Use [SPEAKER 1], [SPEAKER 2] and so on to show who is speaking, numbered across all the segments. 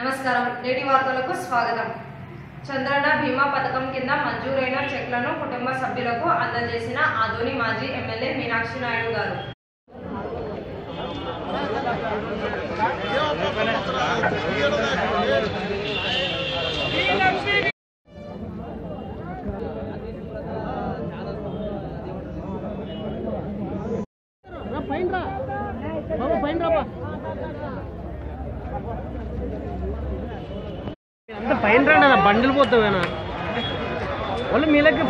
[SPEAKER 1] నమస్కారం. నేటి వార్తలకు స్వాగతం. చంద్రన్న బీమా పథకం కింద మంజూరైన చెక్లను కుటుంబ సభ్యులకు అందజేసిన ఆదోని మాజీ ఎమ్మెల్యే మీనాక్షి నాయుడు గారు.
[SPEAKER 2] పైన రా నా బండిలు పోతావేనా? వాళ్ళు మీలకి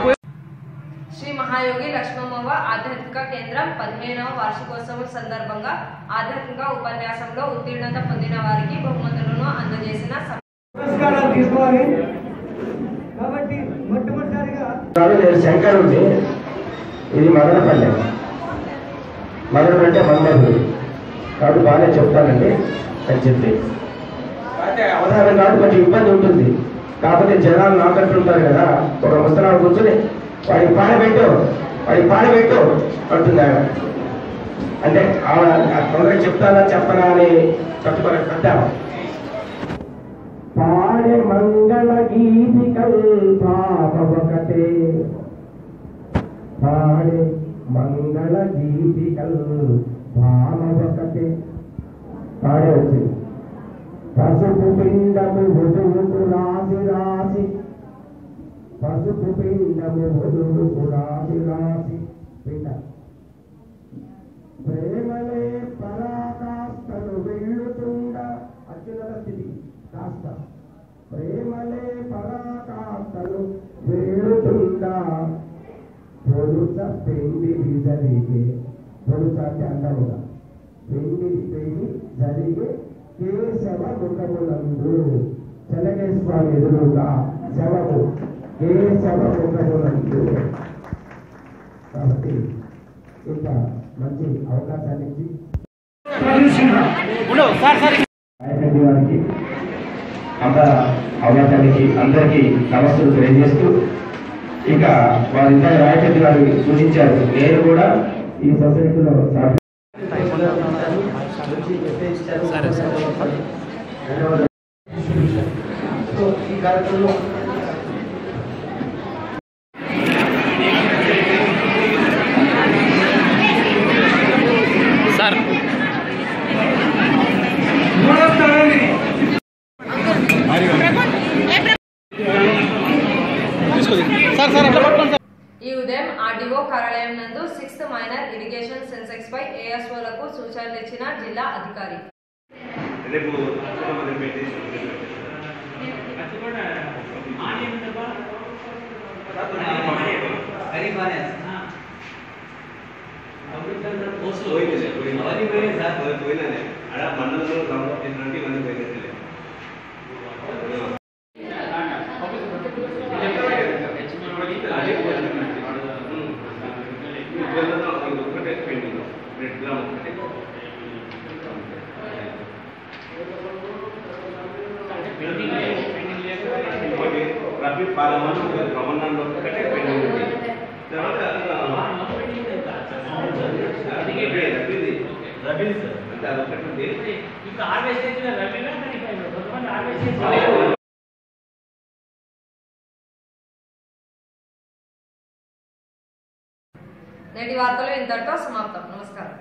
[SPEAKER 1] శ్రీ మహాయోగి లక్ష్మమ్మవ్వ ఆధ్యాత్మిక కేంద్రం పదిహేనవ వార్షికోత్సవం సందర్భంగా ఆధ్యాత్మిక ఉపన్యాసంలో ఉత్తీర్ణత పొందిన వారికి బహుమతులను అందజేసిన సభ
[SPEAKER 3] పురస్కారాలు తీసుకోవాలి. కాబట్టి మొట్టమొదటిసారిగా
[SPEAKER 4] నేను శంకరుడిని. ఇది మదనపల్లె. మదనపల్లె మందరు కాబట్టి బాగానే చెప్తానండి. అని చెప్పి. అయితే అవధానం కాబట్టి కొంచెం ఇబ్బంది ఉంటుంది. కాకపోతే జనాలు నాకంటుంటారు కదా ఒక ముసలాడు కూర్చొని వాడికి పాడ పాడబెట్టు వాడికి పాడ పాడబెట్టు అంటుంది ఆమె అంటే ఆవిడ తొందరగా చెప్తానా చెప్పనా అని తట్టుకొని పెద్దాము పాడే మంగళ గీతికల్ పాపవకటే పాడే మంగళ గీతికల్ భామవకటే పాడే వచ్చింది. పసుపు పిండము వధువుకు రాసి రాసి. పసుపు పిండము వధువుకు రాసి రాసి. పిండ ప్రేమలే పరాకాష్టను వెళ్ళుతుండ అత్యున్నత స్థితి కాస్త ప్రేమలే పరాకాష్టను వెళ్ళుతుండ పొడుచ పెండిది జరిగే పొడుచ అంటే అండముగా పెండిది పెండి జరిగే కేశవ ముఖమునందు చెన్నకేశ్వరి ఎదురుగా శవము. కేశవ ముఖమునందు కాబట్టి ఇంత మంచి అవకాశాన్ని ఇచ్చి గారికి అంత అవకాశానికి అందరికీ నమస్సులు తెలియజేస్తూ ఇక వారిద్దరు రాయరెడ్డి గారు సూచించారు. నేను కూడా ఈ సొసైటీలో
[SPEAKER 2] సరే సరే
[SPEAKER 4] సో ఈ కార్యక్రమంలో
[SPEAKER 2] సార్
[SPEAKER 3] మూడో స్థానాన్ని
[SPEAKER 2] సార్ సార్ అట్లా పట్టుకోండి సార్
[SPEAKER 1] ఈ ఉదయం ఆర్డీఓ కార్యాలయం నందు సిక్స్త్ మైనర్ ఇరిగేషన్ సెన్సెక్స్ పై ఏఎస్ఓలకు సూచనలు ఇచ్చిన జిల్లా అధికారి
[SPEAKER 5] అక్కడ మండలంలో ఇవన్నీ గ్రామ్ ఒకటే. ఇంకోటి రబీ పాలమని ఒక ఒకటే పెండింగ్ ఉంది తర్వాత సార్ అంటే అదొకటి ఉంది.
[SPEAKER 1] నేటి వార్తలు ఇంతటితో సమాప్తం. నమస్కారం.